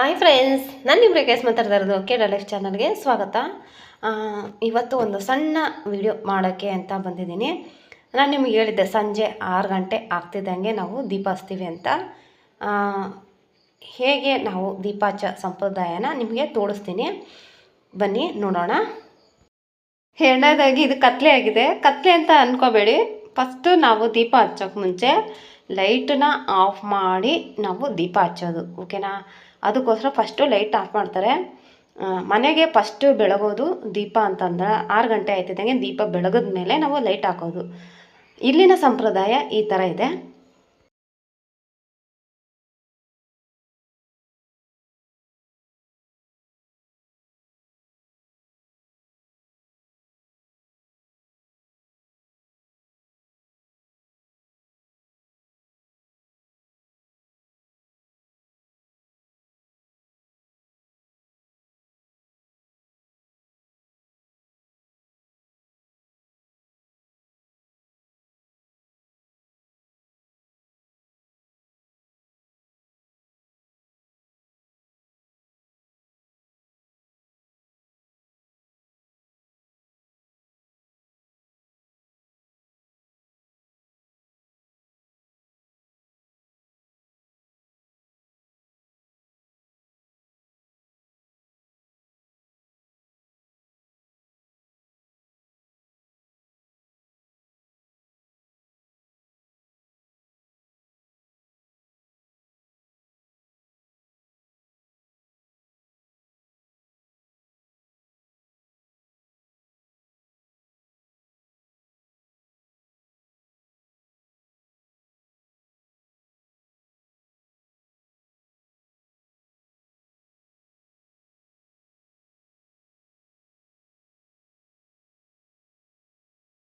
Hi friends, ನಾನು ನಿಮ್ಮ case ಮಾತಾಡ್ತಾ ಇರೋದು ಕೆ ಲೈಫ್ ಚಾನಲ್ಗೆ ಸ್ವಾಗತ. ಇವತ್ತು ಒಂದು ಸಣ್ಣ ವಿಡಿಯೋ ಮಾಡೋಕ್ಕೆ ಅಂತ ಬಂದಿದ್ದೀನಿ. ನಾನು ನಿಮ್ಗೆ ಹೇಳಿದ್ದೆ, ಸಂಜೆ ಆರು ಗಂಟೆ ಆಗ್ತಿದ್ದಂಗೆ ನಾವು ದೀಪ ಹಚ್ತೀವಿ ಅಂತ. ಹೇಗೆ ನಾವು ದೀಪಾಚ ಸಂಪ್ರದಾಯನ ನಿಮಗೆ ತೋರಿಸ್ತೀನಿ. ಬನ್ನಿ, ನೋಡೋಣ. ಎರಡನೇದಾಗಿ ಇದು ಕತ್ಲೆ ಆಗಿದೆ. ಕತ್ಲೆ ಅಂತ ಅನ್ಕೋಬೇಡಿ. ಫಸ್ಟು ನಾವು ದೀಪ ಹಚ್ಚೋಕೆ ಮುಂಚೆ ಲೈಟನ್ನ ಆಫ್ ಮಾಡಿ ನಾವು ದೀಪ ಹಚ್ಚೋದು ಓಕೆನಾ ಅದಕ್ಕೋಸ್ಕರ ಫಸ್ಟು ಲೈಟ್ ಆಫ್ ಮಾಡ್ತಾರೆ. ಮನೆಗೆ ಫಸ್ಟು ಬೆಳಗೋದು ದೀಪ ಅಂತಂದ್ರೆ ಆರು ಗಂಟೆ ಆಯ್ತಿದ್ದಂಗೆ ದೀಪ ಬೆಳಗಿದ ಮೇಲೆ ನಾವು ಲೈಟ್ ಹಾಕೋದು. ಇಲ್ಲಿನ ಸಂಪ್ರದಾಯ ಈ ಥರ ಇದೆ.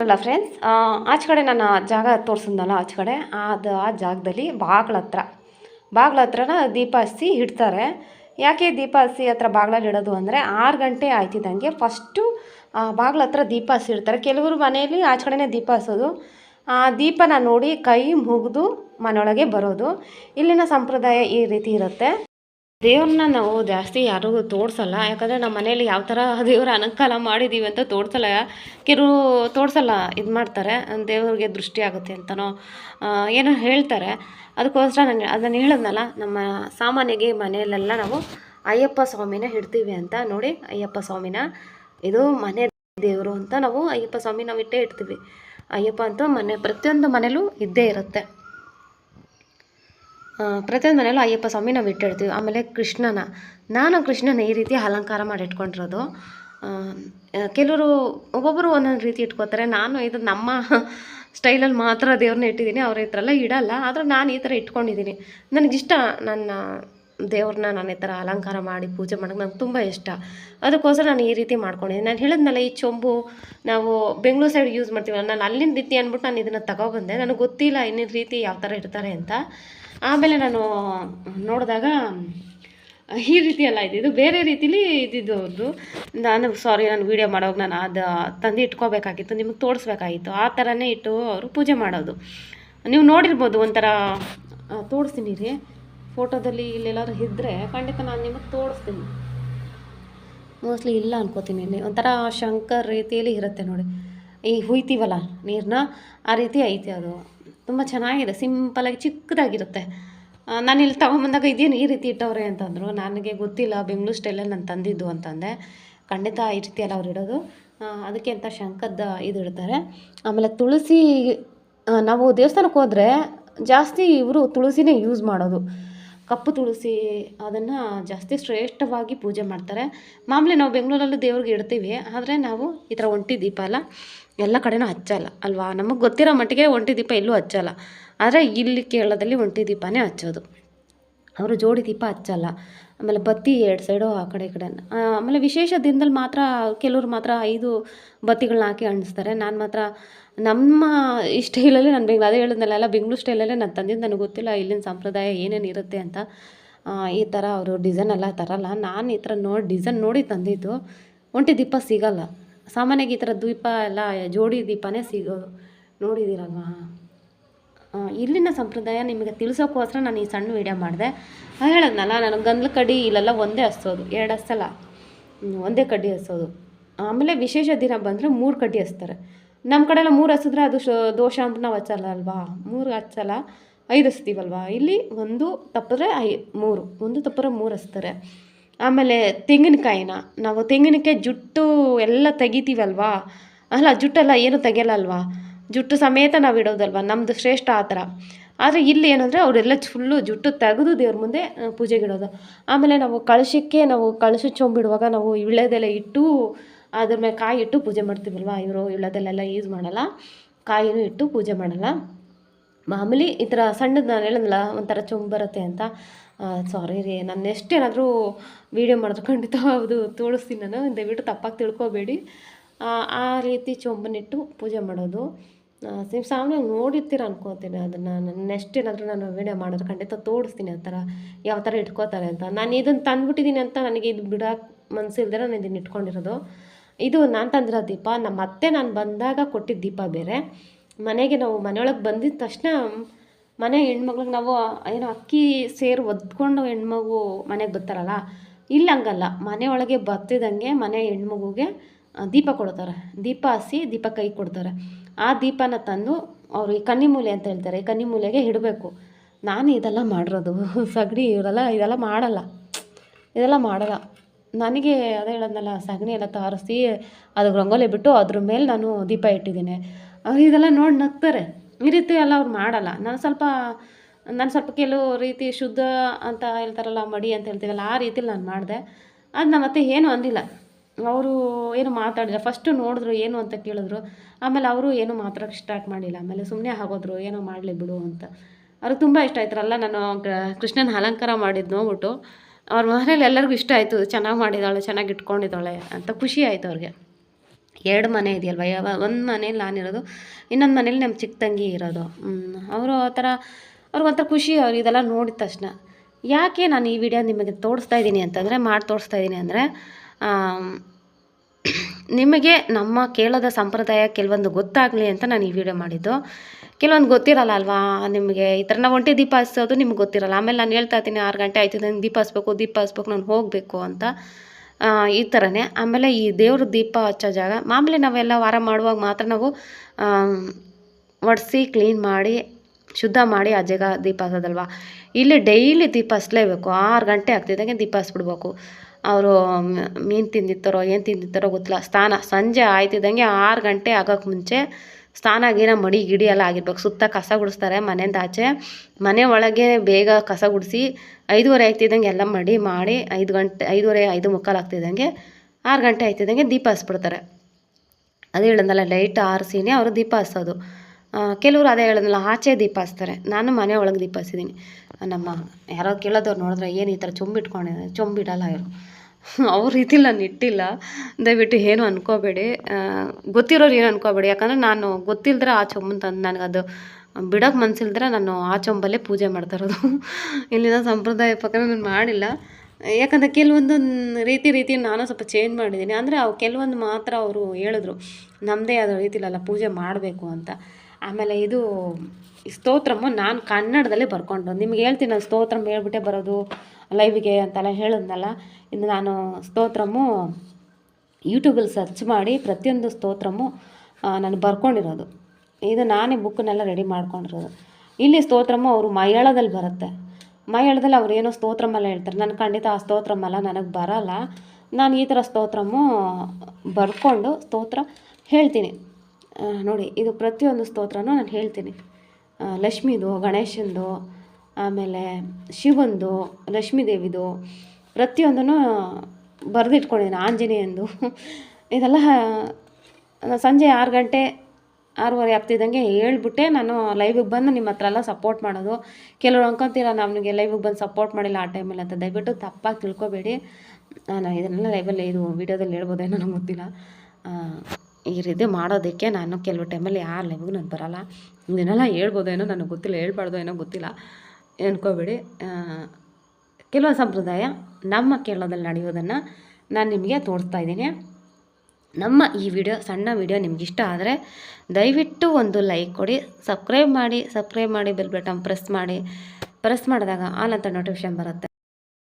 ಅಲ್ಲ ಫ್ರೆಂಡ್ಸ್ ಆಚೆ ಕಡೆ ನಾನು ಜಾಗ ತೋರಿಸಿದ್ನಲ್ಲ ಆಚೆ ಕಡೆ ಅದು ಆ ಜಾಗದಲ್ಲಿ ಬಾಗ್ಲ ಹತ್ರ. ಬಾಗ್ಲ ಹತ್ರನ ದೀಪ ಹಸಿ ಇಡ್ತಾರೆ. ಯಾಕೆ ದೀಪ ಹಸಿ ಹತ್ರ ಬಾಗ್ಲಲ್ಲಿ ಇಡೋದು ಅಂದರೆ ಆರು ಗಂಟೆ ಆಯ್ತಿದ್ದಂಗೆ ಫಸ್ಟು ಬಾಗ್ಲ ಹತ್ರ ದೀಪ ಹಸಿ ಇಡ್ತಾರೆ ಕೆಲವರು ಮನೆಯಲ್ಲಿ ಆಚೆ ಕಡೆನೇ ದೀಪ ಹಸೋದು ಆ ದೀಪನ ನೋಡಿ ಕೈ ಮುಗಿದು ಮನೆಯೊಳಗೆ ಬರೋದು. ಇಲ್ಲಿನ ಸಂಪ್ರದಾಯ ಈ ರೀತಿ ಇರುತ್ತೆ. ದೇವ್ರನ್ನ ನಾವು ಜಾಸ್ತಿ ಯಾರಿಗೂ ತೋರಿಸಲ್ಲ ಯಾಕಂದರೆ ನಮ್ಮ ಮನೇಲಿ ಯಾವ ಥರ ದೇವ್ರ ಅಲಂಕಾರ ಮಾಡಿದ್ದೀವಿ ಅಂತ ತೋರಿಸಲ್ಲ ಕೆಲವು ತೋರಿಸಲ್ಲ ಇದು ಮಾಡ್ತಾರೆ. ದೇವ್ರಿಗೆ ದೃಷ್ಟಿ ಆಗುತ್ತೆ ಅಂತನೋ ಏನೋ ಹೇಳ್ತಾರೆ. ಅದಕ್ಕೋಸ್ಕರ ನಾನು ಅದನ್ನು ಹೇಳಿದ್ನಲ್ಲ, ನಮ್ಮ ಸಾಮಾನ್ಯಗೆ ಮನೆಯಲ್ಲೆಲ್ಲ ನಾವು ಅಯ್ಯಪ್ಪ ಸ್ವಾಮಿನ ಇಡ್ತೀವಿ ಅಂತ ನೋಡಿ, ಅಯ್ಯಪ್ಪ ಸ್ವಾಮಿನ, ಇದು ಮನೆ ದೇವರು ಅಂತ ನಾವು ಅಯ್ಯಪ್ಪ ಸ್ವಾಮಿ ನಾವು ಇಟ್ಟೇ ಇಡ್ತೀವಿ. ಅಯ್ಯಪ್ಪ ಅಂತ ಮನೆ, ಪ್ರತಿಯೊಂದು ಮನೇಲೂ ಇದ್ದೇ ಇರುತ್ತೆ. ಪ್ರತಿಯೊಂದು ಮನೇಲೂ ಅಯ್ಯಪ್ಪ ಸ್ವಾಮಿ ನಾವು ಇಟ್ಟಿರ್ತೀವಿ. ಆಮೇಲೆ ಕೃಷ್ಣನ, ನಾನು ಕೃಷ್ಣನ ಈ ರೀತಿ ಅಲಂಕಾರ ಮಾಡಿ ಇಟ್ಕೊಂಡಿರೋದು. ಕೆಲವರು ಒಬ್ಬೊಬ್ಬರು ಒಂದೊಂದು ರೀತಿ ಇಟ್ಕೋತಾರೆ. ನಾನು ಇದು ನಮ್ಮ ಸ್ಟೈಲಲ್ಲಿ ಮಾತ್ರ ದೇವ್ರನ್ನ ಇಟ್ಟಿದ್ದೀನಿ. ಅವ್ರ ಈ ಥರ ಎಲ್ಲ ಇಡಲ್ಲ. ಆದರೆ ನಾನು ಈ ಥರ ಇಟ್ಕೊಂಡಿದ್ದೀನಿ. ನನಗಿಷ್ಟ ನನ್ನ ದೇವ್ರನ್ನ ನಾನು ಈ ಥರ ಅಲಂಕಾರ ಮಾಡಿ ಪೂಜೆ ಮಾಡೋಕೆ ನಂಗೆ ತುಂಬ ಇಷ್ಟ. ಅದಕ್ಕೋಸ್ಕರ ನಾನು ಈ ರೀತಿ ಮಾಡ್ಕೊಂಡಿದ್ದೀನಿ. ನಾನು ಹೇಳಿದ್ನಲ್ಲ, ಈ ಚೊಂಬು ನಾವು ಬೆಂಗಳೂರು ಸೈಡ್ ಯೂಸ್ ಮಾಡ್ತೀವಲ್ಲ, ನಾನು ಅಲ್ಲಿನ ರೀತಿ ಅಂದ್ಬಿಟ್ಟು ನಾನು ಇದನ್ನು ತಗೊಬಂದೆ. ನನಗೆ ಗೊತ್ತಿಲ್ಲ ಇನ್ನಿನ ರೀತಿ ಯಾವ ಥರ ಇಡ್ತಾರೆ ಅಂತ. ಆಮೇಲೆ ನಾನು ನೋಡಿದಾಗ ಈ ರೀತಿ ಎಲ್ಲ ಇದೆ. ಇದು ಬೇರೆ ರೀತಿಲಿ ಇದ್ದಿದ್ದು ಅವ್ರದ್ದು. ನಾನು ಸಾರಿ ನಾನು ವೀಡಿಯೋ ಮಾಡೋವಾಗ ನಾನು ಅದು ತಂದು ಇಟ್ಕೋಬೇಕಾಗಿತ್ತು, ನಿಮಗೆ ತೋರಿಸ್ಬೇಕಾಗಿತ್ತು ಆ ಥರನೇ ಇಟ್ಟು ಅವರು ಪೂಜೆ ಮಾಡೋದು. ನೀವು ನೋಡಿರ್ಬೋದು ಒಂಥರ ತೋರಿಸ್ತೀನಿ ರೀ. ಫೋಟೋದಲ್ಲಿ ಇಲ್ಲೆಲ್ಲಾದ್ರೂ ಇದ್ದರೆ ಖಂಡಿತ ನಾನು ನಿಮಗೆ ತೋರಿಸ್ತೀನಿ ಮೋಸ್ಟ್ಲಿ ಇಲ್ಲ ಅನ್ಕೋತೀನಿ ಇಲ್ಲಿ. ಒಂಥರ ಶಂಕರ್ ರೀತಿಯಲ್ಲಿ ಇರುತ್ತೆ ನೋಡಿ. ಈ ಹುಯ್ತೀವಲ್ಲ ನೀರನ್ನ ಆ ರೀತಿ ಐತೆ ಅದು. ತುಂಬ ಚೆನ್ನಾಗಿದೆ ಸಿಂಪಲಾಗಿ ಚಿಕ್ಕದಾಗಿರುತ್ತೆ. ನಾನು ಇಲ್ಲಿ ತಗೊಂಬಂದಾಗ ಇದೇನು ಈ ರೀತಿ ಇಟ್ಟವ್ರೆ ಅಂತಂದರು, ನನಗೆ ಗೊತ್ತಿಲ್ಲ, ಬೆಂಗಳೂರು ಸ್ಟೈಲಲ್ಲಿ ನಾನು ತಂದಿದ್ದು ಅಂತಂದೆ. ಖಂಡಿತ ಈ ರೀತಿಯಲ್ಲ ಅವ್ರು ಇಡೋದು. ಅದಕ್ಕೆ ಅಂತ ಶಂಕದ ಇದು ಇಡ್ತಾರೆ. ಆಮೇಲೆ ತುಳಸಿ ನಾವು ದೇವಸ್ಥಾನಕ್ಕೆ ಹೋದರೆ ಜಾಸ್ತಿ ಇವರು ತುಳಸಿನೇ ಯೂಸ್ ಮಾಡೋದು. ಕಪ್ಪು ತುಳಸಿ, ಅದನ್ನು ಜಾಸ್ತಿ ಶ್ರೇಷ್ಠವಾಗಿ ಪೂಜೆ ಮಾಡ್ತಾರೆ. ಮಾಮೂಲಿ ನಾವು ಬೆಂಗಳೂರಲ್ಲೂ ದೇವ್ರಿಗೆ ಇಡ್ತೀವಿ, ಆದರೆ ನಾವು ಈ ಥರ ಒಂಟಿ ದೀಪ ಎಲ್ಲ ಎಲ್ಲ ಕಡೆನೂ ಹಚ್ಚಲ್ಲ, ಅಲ್ವಾ? ನಮಗೆ ಗೊತ್ತಿರೋ ಮಟ್ಟಿಗೆ ಒಂಟಿ ದೀಪ ಎಲ್ಲೂ ಹಚ್ಚಲ್ಲ. ಆದರೆ ಇಲ್ಲಿ ಕೇರಳದಲ್ಲಿ ಒಂಟಿ ದೀಪನೇ ಹಚ್ಚೋದು. ಅವರು ಜೋಡಿ ದೀಪ ಹಚ್ಚಲ್ಲ. ಆಮೇಲೆ ಬತ್ತಿ ಎರಡು ಸೈಡು ಆ ಕಡೆ ಈ ಕಡೆ ಆಮೇಲೆ ವಿಶೇಷ ದಿನದಲ್ಲಿ ಮಾತ್ರ ಕೆಲವರು ಮಾತ್ರ ಐದು ಬತ್ತಿಗಳನ್ನ ಹಾಕಿ ಅಂಟಿಸ್ತಾರೆ. ನಾನು ಮಾತ್ರ ನಮ್ಮ ಈ ಸ್ಟೈಲಲ್ಲಿ ನಾನು ಬೆಂಗ್ಳೂರು, ಅದೇ ಹೇಳಿದ್ನಲ್ಲ ಬೆಂಗಳೂರು ಸ್ಟೈಲಲ್ಲೇ ನಾನು ತಂದಿದ್ದು ನನಗೆ ಗೊತ್ತಿಲ್ಲ ಇಲ್ಲಿನ ಸಂಪ್ರದಾಯ ಏನೇನು ಇರುತ್ತೆ ಅಂತ. ಈ ಥರ ಅವರು ಡಿಸೈನ್ ಎಲ್ಲ ತರಲ್ಲ. ನಾನು ಈ ಥರ ನೋಡಿ ಡಿಸೈನ್ ನೋಡಿ ತಂದಿದ್ದು, ಒಂಟಿ ದೀಪ ಸಿಗಲ್ಲ. ಸಾಮಾನ್ಯವಾಗಿ ಈ ಥರ ದ್ವೀಪ ಎಲ್ಲ ಜೋಡಿ ದೀಪನೇ ಸಿಗೋದು ನೋಡಿದ್ದೀರಲ್ವಾ? ಇಲ್ಲಿನ ಸಂಪ್ರದಾಯ ನಿಮಗೆ ತಿಳಿಸೋಕ್ಕೋಸ್ಕರ ನಾನು ಈ ಸಣ್ಣ ವೀಡಿಯೋ ಮಾಡಿದೆ. ಹೇಳದ್ನಲ್ಲ, ನಾನು ಗಂಧಲ ಕಡ್ಡಿ ಇಲ್ಲೆಲ್ಲ ಒಂದೇ ಹಚ್ಚೋದು ಎರಡು ಹಚ್ಚಲ್ಲ ಒಂದೇ ಕಡ್ಡಿ ಹಚ್ಚೋದು ಆಮೇಲೆ ವಿಶೇಷ ದಿನ ಬಂದರೆ ಮೂರು ಕಡ್ಡಿ ಹಚ್ತಾರೆ ನಮ್ಮ ಕಡೆಲ್ಲ ಮೂರು ಹಸಿದ್ರೆ ಅದು ಶೋ, ದೋಷ ಅಂತ ನಾವು ಹಚ್ಚಲ್ಲ ಅಲ್ವಾ ಮೂರು ಹಚ್ಚಲ್ಲ, ಐದು ಹಸ್ತೀವಲ್ವಾ? ಇಲ್ಲಿ ಒಂದು ತಪ್ಪಿದ್ರೆ ಐ, ಮೂರು, ಒಂದು ತಪ್ಪಿದ್ರೆ ಮೂರು ಹಚ್ತಾರೆ ಆಮೇಲೆ ತೆಂಗಿನಕಾಯಿನ, ನಾವು ತೆಂಗಿನಕಾಯಿ ಜುಟ್ಟು ಎಲ್ಲ ತೆಗಿತೀವಲ್ವಾ? ಅಲ್ಲ, ಜುಟ್ಟೆಲ್ಲ ಏನು ತೆಗಿಯಲ್ಲ ಅಲ್ವಾ ಜುಟ್ಟು ಸಮೇತ ನಾವು ಇಡೋದಲ್ವಾ? ನಮ್ಮದು ಶ್ರೇಷ್ಠ ಆ ಥರ. ಆದರೆ ಇಲ್ಲಿ ಏನಂದರೆ ಅವರೆಲ್ಲ ಫುಲ್ಲು ಜುಟ್ಟು ತೆಗೆದು ದೇವ್ರ ಮುಂದೆ ಪೂಜೆಗೆ ಪೂಜೆಗಿಡೋದು. ಆಮೇಲೆ ನಾವು ಕಳಶಕ್ಕೆ ನಾವು ಕಳಶ ಚೊಂಬಿಡುವಾಗ ನಾವು ವಿಳ್ಯದೆಲೆ ಇಟ್ಟು, ಅದ್ರ ಮೇಲೆ ಕಾಯಿ ಇಟ್ಟು ಪೂಜೆ ಮಾಡ್ತೀವಲ್ವ? ಇವರು ವಿಳ್ಯದೆಲೆಲ್ಲ ಯೂಸ್ ಮಾಡಲ್ಲ. ಕಾಯಿನೂ ಇಟ್ಟು ಪೂಜೆ ಮಾಡಲ್ಲ. ಮಾಮೂಲಿ ಈ ಥರ ಸಣ್ಣದು ನಾನು ಹೇಳಿದ್ನಲ್ಲ, ಒಂಥರ ಚೊಂಬು ಬರುತ್ತೆ ಅಂತ. ಸಾರಿ ರೀ ನಾನು ನೆಕ್ಸ್ಟ್ ಏನಾದರೂ ವೀಡಿಯೋ ಮಾಡಿದ್ರೆ ಖಂಡಿತ ಅದು ತೋರಿಸ್ತೀನಿ ನಾನು ದಯವಿಟ್ಟು ತಪ್ಪಾಗಿ ತಿಳ್ಕೊಬೇಡಿ. ಆ, ರೀತಿ ಚೊಂಬನಿಟ್ಟು ಪೂಜೆ ಮಾಡೋದು. ನೀವು ಸಾಮಾನ್ಯ ನೋಡಿರ್ತೀರ ಅನ್ಕೋತೀನಿ ಅದನ್ನು ನಾನು ನೆಕ್ಸ್ಟ್ ಏನಾದರೂ ನಾನು ವೀಡಿಯೋ ಮಾಡಿದ್ರೆ ಖಂಡಿತ ತೋರಿಸ್ತೀನಿ ಆ ಥರ ಯಾವ ಥರ ಇಟ್ಕೋತಾರೆ ಅಂತ. ನಾನು ಇದನ್ನು ತಂದ್ಬಿಟ್ಟಿದ್ದೀನಿ ಅಂತ ನನಗೆ ಇದು ಬಿಡೋಕೆ ಮನಸ್ಸಿಲ್ದೇ ನಾನು ಇದನ್ನು ಇಟ್ಕೊಂಡಿರೋದು. ಇದು ನಾನು ತಂದಿರೋ ದೀಪ ನಮ್ಮ ಅತ್ತೆ ನಾನು ಬಂದಾಗ ಕೊಟ್ಟಿದ್ದ ದೀಪ ಬೇರೆ. ಮನೆಗೆ ನಾವು ಮನೆಯೊಳಗೆ ಬಂದಿದ್ದ ತಕ್ಷಣ ಮನೆ ಹೆಣ್ಮಗ್ಳಿಗೆ ನಾವು, ಏನೋ ಅಕ್ಕಿ ಸೇರು ಒದ್ಕೊಂಡು ಹೆಣ್ಮಗು ಮನೆಗೆ ಬರ್ತಾರಲ್ಲ, ಇಲ್ಲ ಹಂಗಲ್ಲ. ಮನೆಯೊಳಗೆ ಬರ್ತಿದ್ದಂಗೆ ಮನೆ ಹೆಣ್ಮಗುಗೆ ದೀಪ ಕೊಡ್ತಾರೆ. ದೀಪ ಹಚ್ಚಿ ದೀಪ ಕೈ ಕೊಡ್ತಾರೆ. ಆ ದೀಪನ ತಂದು ಅವರು ಈ ಕನ್ನಿಮೂಲೆ ಅಂತ ಹೇಳ್ತಾರೆ. ಈ ಕನ್ನಿಮೂಲೆಗೆ ಇಡಬೇಕು. ನಾನು ಇದೆಲ್ಲ ಮಾಡಿರೋದು. ಸಗಣಿ ಇವರೆಲ್ಲ ಇದೆಲ್ಲ ಮಾಡಲ್ಲ. ಇದೆಲ್ಲ ಮಾಡಲ್ಲ. ನನಗೆ ಅದೇ ಹೇಳೋದ್ನಲ್ಲ, ಸಗಣಿ ಎಲ್ಲ ತಾರಿಸಿ ಅದಕ್ಕೆ ರಂಗೋಲಿ ಬಿಟ್ಟು ಅದ್ರ ಮೇಲೆ ನಾನು ದೀಪ ಇಟ್ಟಿದ್ದೀನಿ. ಅವ್ರು ಇದೆಲ್ಲ ನೋಡಿ ನಗ್ತಾರೆ. ಈ ರೀತಿ ಎಲ್ಲ ಅವ್ರು ಮಾಡಲ್ಲ. ನಾನು ಸ್ವಲ್ಪ ನಾನು ಸ್ವಲ್ಪ ಕೆಲವು ರೀತಿ ಶುದ್ಧ ಅಂತ ಹೇಳ್ತಾರಲ್ಲ ಮಡಿ ಅಂತ ಹೇಳ್ತೀವಲ್ಲ, ಆ ರೀತಿಲಿ ನಾನು ಮಾಡಿದೆ. ಅದು ನಮ್ಮ ಅತ್ತೆ ಏನೂ ಅಂದಿಲ್ಲ. ಅವರು ಏನು ಮಾತಾಡಿಲ್ಲ. ಫಸ್ಟು ನೋಡಿದ್ರು ಏನು ಅಂತ ಕೇಳಿದ್ರು. ಆಮೇಲೆ ಅವರು ಏನು ಮಾತಾಡೋಕ್ಕೆ ಸ್ಟಾರ್ಟ್ ಮಾಡಿಲ್ಲ. ಆಮೇಲೆ ಸುಮ್ಮನೆ ಆಗೋದ್ರು ಏನೋ ಮಾಡಲಿ ಬಿಡು ಅಂತ. ಅವ್ರಿಗೆ ತುಂಬ ಇಷ್ಟ ಆಯ್ತಾರಲ್ಲ ನಾನು ಕೃಷ್ಣನ ಅಲಂಕಾರ ಮಾಡಿದ್ದು ನೋಡ್ಬಿಟ್ಟು. ಅವ್ರ ಮನೇಲಿ ಎಲ್ಲರಿಗೂ ಇಷ್ಟ ಆಯಿತು. ಚೆನ್ನಾಗಿ ಮಾಡಿದ್ದಾಳೆ ಚೆನ್ನಾಗಿ ಇಟ್ಕೊಂಡಿದ್ದಾಳೆ ಅಂತ ಖುಷಿ ಆಯಿತು ಅವ್ರಿಗೆ. ಎರಡು ಮನೆ ಇದೆಯಲ್ವ? ಯಾವ ಒಂದು ಮನೇಲಿ ನಾನಿರೋದು ಇನ್ನೊಂದು ಮನೇಲಿ ನಮ್ಮ ಚಿಕ್ಕ ತಂಗಿ ಇರೋದು. ಅವರು ಆ ಥರ ಅವ್ರಿಗೊಂಥರ ಖುಷಿ ಅವ್ರು ಇದೆಲ್ಲ ನೋಡಿದ ತಕ್ಷಣ. ಯಾಕೆ ನಾನು ಈ ವಿಡಿಯೋ ನಿಮಗೆ ತೋರಿಸ್ತಾ ಇದ್ದೀನಿ ಅಂತಂದರೆ, ಮಾಡಿ ತೋರಿಸ್ತಾ ಇದ್ದೀನಿ ಅಂದರೆ ನಿಮಗೆ ನಮ್ಮ ಕೇಳದ ಸಂಪ್ರದಾಯ ಕೆಲವೊಂದು ಗೊತ್ತಾಗಲಿ ಅಂತ ನಾನು ಈ ವಿಡಿಯೋ ಮಾಡಿದ್ದು. ಕೆಲವೊಂದು ಗೊತ್ತಿರಲ್ಲ ಅಲ್ವಾ? ನಿಮಗೆ ಈ ಥರ ನಾವು ಒಂಟಿ ದೀಪ ಹಚ್ಚೋದು ನಿಮ್ಗೆ ಗೊತ್ತಿರಲ್ಲ. ಆಮೇಲೆ ನಾನು ಹೇಳ್ತಾ ಇರ್ತೀನಿ, ಆರು ಗಂಟೆ ಆಯ್ತು, ನಂಗೆ ದೀಪ ಹಚ್ಬೇಕು ದೀಪ ಹಚ್ಬೇಕು, ನಾನು ಹೋಗಬೇಕು ಅಂತ. ಈ ಥರನೇ ಆಮೇಲೆ ಈ ದೇವ್ರ ದೀಪ ಹಚ್ಚೋ ಜಾಗ. ಮಾಮೂಲಿ ನಾವೆಲ್ಲ ವಾರ ಮಾಡುವಾಗ ಮಾತ್ರ ನಾವು ಒಡಿಸಿ, ಕ್ಲೀನ್ ಮಾಡಿ, ಶುದ್ಧ ಮಾಡಿ ಆ ಜಾಗ ದೀಪ ಹಚ್ಚೋದಲ್ವಾ? ಇಲ್ಲಿ ಡೈಲಿ ದೀಪ ಹಚ್ಚಲೇಬೇಕು. ಆರು ಗಂಟೆ ಆಗ್ತಿದ್ದಂಗೆ ದೀಪ ಹಚ್ಬಿಡ್ಬೇಕು. ಅವರು ಮೀನು ತಿಂದಿರ್ತಾರೋ, ಏನು ತಿಂದಿರ್ತಾರೋ ಗೊತ್ತಿಲ್ಲ. ಸ್ನಾನ ಸಂಜೆ ಆಯ್ತಿದ್ದಂಗೆ ಆರು ಗಂಟೆ ಆಗೋಕೆ ಮುಂಚೆ ಸ್ನಾನ ಆಗಿನ ಮಡಿ ಗಿಡಿ ಎಲ್ಲ ಆಗಿರ್ಬೇಕು. ಸುತ್ತ ಕಸ ಗುಡಿಸ್ತಾರೆ ಮನೆಯಿಂದ ಆಚೆ. ಮನೆ ಒಳಗೆ ಬೇಗ ಕಸ ಗುಡಿಸಿ ಐದೂವರೆ ಆಯ್ತಿದ್ದಂಗೆ ಎಲ್ಲ ಮಡಿ ಮಾಡಿ ಐದು ಗಂಟೆ, ಐದುವರೆ, ಐದು ಮುಕ್ಕಾಲು ಆಗ್ತಿದ್ದಂಗೆ ಆರು ಗಂಟೆ ಆಯ್ತಿದ್ದಂಗೆ ದೀಪ ಹಚ್ಬಿಡ್ತಾರೆ ಅದೇ ಹೇಳಿದಲ್ಲ, ಲೈಟ್ ಆರಿಸಿನೇ ಅವರು ದೀಪ ಹಚ್ಚೋದು ಕೆಲವರು ಅದೇ ಹೇಳಿದ್ನಲ್ಲ ಆಚೆ ದೀಪ ಹಚ್ತಾರೆ ನಾನು ಮನೆ ಒಳಗೆ ದೀಪ ಹಚ್ಚಿದ್ದೀನಿ ನಮ್ಮ ಯಾರೋ ಕೇಳೋದವ್ರು ನೋಡಿದ್ರೆ ಏನು ಈ ಥರ ಚೊಂಬಿಟ್ಕೊಂಡಿದ್ದಾರೆ, ಚೊಂಬಿಡಲ್ಲ ಇವರು. ಅವ್ರ ರೀತಿಲಿ ನಾನು ಇಟ್ಟಿಲ್ಲ ದಯವಿಟ್ಟು ಏನು ಅನ್ಕೋಬೇಡಿ. ಗೊತ್ತಿರೋರು ಏನು ಅನ್ಕೋಬೇಡಿ. ಯಾಕಂದರೆ ನಾನು ಗೊತ್ತಿಲ್ದ್ರೆ ಆ ಚೊಂಬನ್ ತಂದು ನನಗದು ಬಿಡೋಕೆ ಮನಸ್ಸಿಲ್ದ್ರೆ ನಾನು ಆ ಚೊಂಬಲ್ಲೇ ಪೂಜೆ ಮಾಡ್ತಾ ಇರೋದು. ಇಲ್ಲಿನ ಸಂಪ್ರದಾಯ ಪ್ರಕಾರ ನಾನು ಮಾಡಿಲ್ಲ. ಯಾಕಂದರೆ ಕೆಲವೊಂದು ರೀತಿ ರೀತಿ ನಾನು ಸ್ವಲ್ಪ ಚೇಂಜ್ ಮಾಡಿದ್ದೀನಿ. ಅಂದರೆ ಅವು ಕೆಲವೊಂದು ಮಾತ್ರ ಅವರು ಹೇಳಿದ್ರು. ನಮ್ಮದೇ ಆದ ರೀತಿಲಲ್ಲ ಪೂಜೆ ಮಾಡಬೇಕು ಅಂತ. ಆಮೇಲೆ ಇದು ಸ್ತೋತ್ರಮು ನಾನು ಕನ್ನಡದಲ್ಲೇ ಬರ್ಕೊಂಡು ನಿಮ್ಗೆ ಹೇಳ್ತೀನಿ, ನಾನು ಸ್ತೋತ್ರಮ್ ಹೇಳ್ಬಿಟ್ಟೆ ಬರೋದು, ಲೈವಿಗೆ ಅಂತೆಲ್ಲ ಹೇಳಿದ್ನಲ್ಲ. ಇನ್ನು ನಾನು ಸ್ತೋತ್ರಮು ಯೂಟ್ಯೂಬಲ್ಲಿ ಸರ್ಚ್ ಮಾಡಿ ಪ್ರತಿಯೊಂದು ಸ್ತೋತ್ರಮು ನಾನು ಬರ್ಕೊಂಡಿರೋದು. ಇದು ನಾನೇ ಬುಕ್ಕನ್ನೆಲ್ಲ ರೆಡಿ ಮಾಡ್ಕೊಂಡಿರೋದು. ಇಲ್ಲಿ ಸ್ತೋತ್ರಮು ಅವರು ಮಲಯಾಳದಲ್ಲಿ ಬರುತ್ತೆ. ಮಲಯಾಳದಲ್ಲಿ ಅವ್ರು ಏನೋ ಸ್ತೋತ್ರಮಲ್ಲ ಹೇಳ್ತಾರೆ. ನಾನು ಖಂಡಿತ ಆ ಸ್ತೋತ್ರಮಲ್ಲ ನನಗೆ ಬರಲ್ಲ. ನಾನು ಈ ಥರ ಸ್ತೋತ್ರಮು ಬರ್ಕೊಂಡು ಸ್ತೋತ್ರ ಹೇಳ್ತೀನಿ. ನೋಡಿ, ಇದು ಪ್ರತಿಯೊಂದು ಸ್ತೋತ್ರನೂ ನಾನು ಹೇಳ್ತೀನಿ. ಲಕ್ಷ್ಮೀದು, ಗಣೇಶಂದು, ಆಮೇಲೆ ಶಿವಂದು ಲಕ್ಷ್ಮೀ ದೇವಿದು ಪ್ರತಿಯೊಂದನ್ನು ಬರೆದಿಟ್ಕೊಂಡಿದ್ದೀನಿ ಆಂಜನೇಯಂದು ಇದೆಲ್ಲ ಸಂಜೆ ಆರು ಗಂಟೆ, ಆರೂವರೆ ಆಗ್ತಿದ್ದಂಗೆ ಹೇಳ್ಬಿಟ್ಟೆ, ನಾನು ಲೈವಿಗೆ ಬಂದು ನಿಮ್ಮ ಹತ್ರ ಎಲ್ಲ ಸಪೋರ್ಟ್ ಮಾಡೋದು. ಕೆಲವರು ಅನ್ಕೊಂತೀರ ನಮಗೆ ಲೈವಿಗೆ ಬಂದು ಸಪೋರ್ಟ್ ಮಾಡಿಲ್ಲ ಆ ಟೈಮಲ್ಲಿ ಅಂತ. ದಯವಿಟ್ಟು ತಪ್ಪಾಗಿ ತಿಳ್ಕೊಬೇಡಿ. ನಾನು ಇದನ್ನೆಲ್ಲ ಲೈವಲ್ಲಿ ಇದು ವೀಡಿಯೋದಲ್ಲಿ ಹೇಳ್ಬೋದೇನೋ ನನಗೆ ಗೊತ್ತಿಲ್ಲ. ಈ ರೀತಿ ಮಾಡೋದಕ್ಕೆ ನಾನು ಕೆಲವು ಟೈಮಲ್ಲಿ ಯಾರು ಲೈವಿಗೂ ನಾನು ಬರೋಲ್ಲ. ಇದನ್ನೆಲ್ಲ ಹೇಳ್ಬೋದೇನೋ, ನನಗೆ ಗೊತ್ತಿಲ್ಲ, ಹೇಳ್ಬಾರ್ದು ಏನೋ ಗೊತ್ತಿಲ್ಲ. ಅನ್ಕೋಬೇಡಿ. ಆ, ಕೆಲವೊಂದು ಸಂಪ್ರದಾಯ ನಮ್ಮ ಕೇರಳದಲ್ಲಿ ನಡೆಯೋದನ್ನು ನಾನು ನಿಮಗೆ ತೋರಿಸ್ತಾ ಇದ್ದೀನಿ. ನಮ್ಮ ಈ ವಿಡಿಯೋ ಸಣ್ಣ ವಿಡಿಯೋ ನಿಮ್ಗೆ ಇಷ್ಟ ಆದರೆ ದಯವಿಟ್ಟು ಒಂದು ಲೈಕ್ ಕೊಡಿ ಸಬ್ಸ್ಕ್ರೈಬ್ ಮಾಡಿ ಸಬ್ಸ್ಕ್ರೈಬ್ ಮಾಡಿ ಬೆಲ್ ಬಟನ್ ಪ್ರೆಸ್ ಮಾಡಿ ಪ್ರೆಸ್ ಮಾಡಿದಾಗ ಆಲ್ ಅಂತ ನೋಟಿಫಿಕೇಶನ್ ಬರುತ್ತೆ.